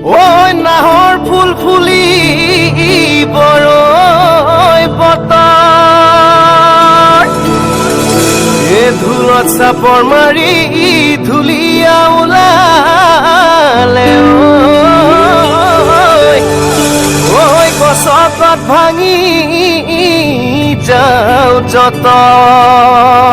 ওই নাহৰ ফুল ফুলি বৰৈ বতৰ এ ধুলত চাপৰ মাৰি ধুলীয়া ওলালে ঐ গছত ভাঙি যাওঁ যতৰ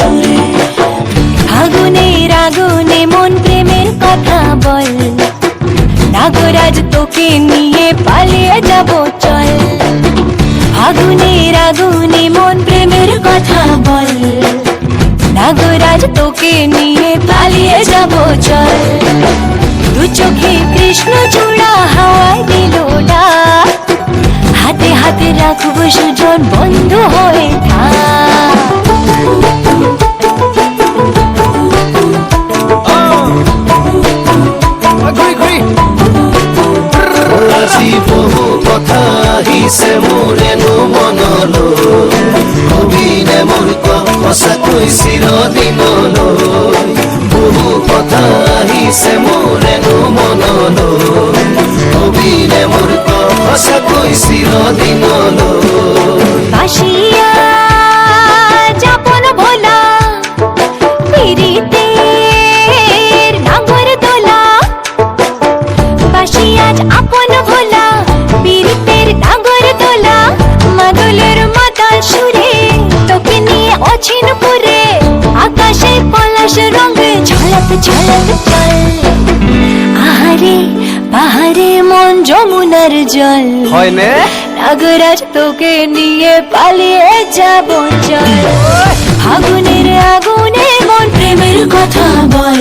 সুরে আগুনের আগুনে মন প্রেমের কথা বল। নাগরাজ তোকে নিয়ে পালিয়ে যাব, চল। আগুনে মন প্রেমের কথা বল। নাগরাজ তোকে নিয়ে পালিয়ে যাব, চল। দু চোখে কৃষ্ণ চূড়া হাওয়ায় দিল হাতে হাতে রাখব সুজন বন্ধু হয়ে কথা আহিছে মোৰেনো মনলৈ কবিনে মোৰ সঁচাকৈ চিৰদিনলৈ বহু কথা আহিছে মোৰেনো মনলৈ কবিনে মোৰ সঁচাকৈ চিৰদিনলৈ নিয়ে পুরে আকাশে পলাশ রঙে ঝলক ঝলক চল আহারে পাহাড়ে মন যমুনার জল। হয়নে নাগরাজ তোকে নিয়ে পালিয়ে যাব চল আগুনের আগুনে মন প্রেমের কথা বল।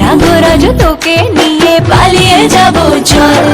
নাগরাজ তোকে নিয়ে পালিয়ে যাব চল